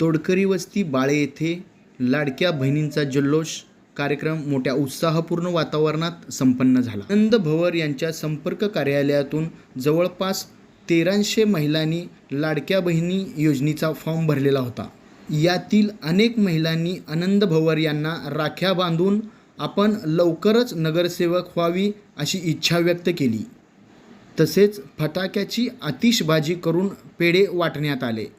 तोडकरी वस्ती बाळे येथे लाडक्या बहिणींचा जल्लोष कार्यक्रम मोठ्या उत्साहपूर्ण वातावरणात संपन्न झाला. आनंद भवर यांच्या संपर्क कार्यालयातून जवळपास तेराशे महिलांनी लाडक्या बहिणी योजनेचा फॉर्म भरलेला होता. यातील अनेक महिलांनी आनंद भवर यांना राख्या बांधून आपण लवकरच नगरसेवक व्हावी अशी इच्छा व्यक्त केली. तसेच फटाक्याची आतिषबाजी करून पेढे वाटण्यात आले.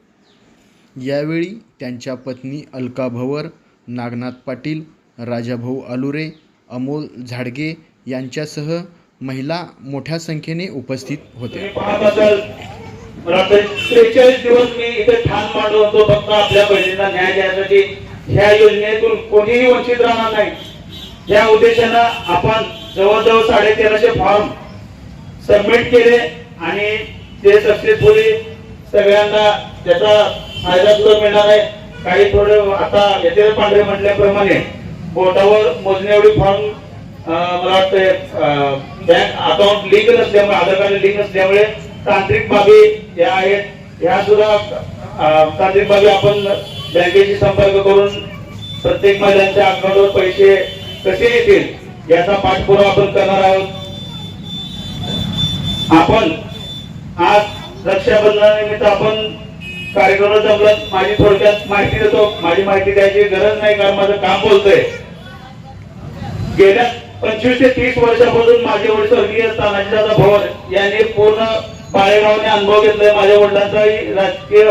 यावेळी त्यांच्या पत्नी अलका भवर नागनाथ पाटील राजाभाऊ आलुरे अमोल झाडगे यांच्यासह महिला मोठ्या संख्येने उपस्थित होत्या. मला त्रेचाळीस दिवस मी इथे ठाण मांडलो होतो फक्त आपल्या बहिणींना न्याय द्यायसाठी ह्या योजनेतून कोणीही वंचित राहणार नाही. या उद्देशानं आपण जवळजवळ साडे तेराशे फॉर्म सबमिट केले आणि ते सक्सेसफुली सगळ्यांना त्याचा फायदा सुद्धा मिळणार आहे. काही थोडं आता यतीराज पांढरे म्हटल्याप्रमाणे बोटावर मोजण्या एवढी फॉर्म मला वाटतं बँक अकाउंट लिंक नसल्यामुळे आधार कार्ड लिंक नसल्यामुळे तांत्रिक बाबी या आहेत. ह्या सुद्धा तांत्रिक बाबी आपण बँकेशी संपर्क करून प्रत्येक महिलांच्या अकाउंटवर पैसे कसे येतील याचा पाठपुरावा आपण करणार आहोत. आपण आज रक्षाबंधनानिमित्त आपण कार्यक्रम जमलं माझी थोडक्यात माहिती देतो. माझी माहिती द्यायची गरज नाही कारण माझं काम बोलतोय. गेल्या पंचवीस ते तीस वर्षापासून माझे वडील स्वर्गीय तानाजीदादा भवन यांनी पूर्ण बाळेगावने अनुभव घेतलाय. माझ्या वडिलांचाही राजकीय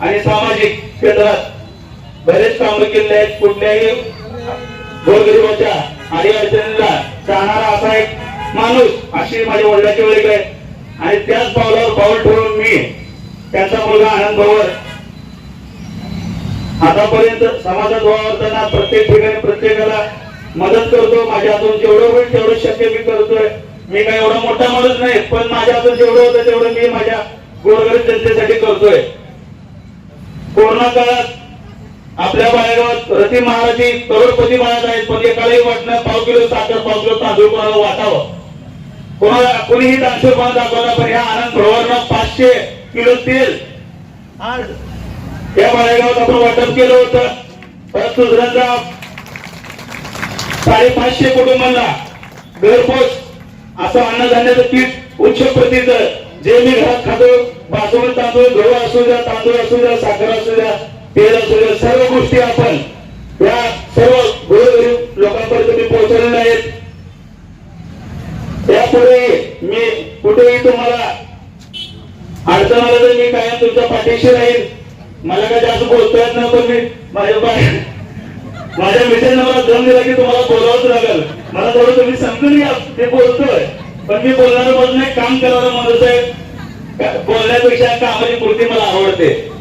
आणि सामाजिक क्षेत्रात बरेच कामं केले आहेत. कुठल्याही गोरगरिबाच्या आणि अडचणीला जाणारा असा एक माणूस अशी माझ्या वडिलांची ओळख आहे. आणि त्याच पावलावर पाऊल ठेवून मी त्यांचा मुलगा आनंद भवर. आतापर्यंत समाजात वावरताना प्रत्येक ठिकाणी प्रत्येकाला मदत करतो. माझ्या हातून जेवढं होईल तेवढं शक्य मी करतोय. मी काय एवढा मोठा माणूस नाही पण माझ्या हातून जेवढं होतं तेवढं मी माझ्या गोरगरीब जनतेसाठी करतोय. कोरोना काळात आपल्या बाळेगावात रती महाराजी करोडपती बाळात आहेत पण एकालाही वाटणं पाव किलो साखर पाव किलो तांदूळ कोणाला वाटावं. कोणाला कोणीही तांदूळ पण दाखवला पण ह्या आनंद भरवांना पाचशे किलो तेल. आज या बाळेगावात आपण वाटप केलं होतं. परत दुसऱ्यांदा साडेपाचशे कुटुंबांना घरपोच असं अन्नधान्याचं पीठ उच्च प्रतीचं जे मी घरात खातो बासमती तांदूळ गहू असू द्या तांदूळ असू द्या साखर असू द्या तेल असू द्या सर्व गोष्टी आपण या सर्व गोरगरीब लोकांपर्यंत मी पोहोचवलेल्या आहेत. यापुढे मी कुठेही तुम्हाला अडचण आलं तर मी कायम तुमच्या पाठीशी राहील मला काय जास्त बोलता येत नाही पण मी माझ्या माझ्या मित्रांना मला दम दिला की तुम्हाला बोलावंच लागेल. मला थोडं तुम्ही समजून घ्या ते बोलतोय. पण मी बोलणार बोलणं काम करणारा माणूस आहे. बोलण्यापेक्षा कामाची कृती मला आवडते.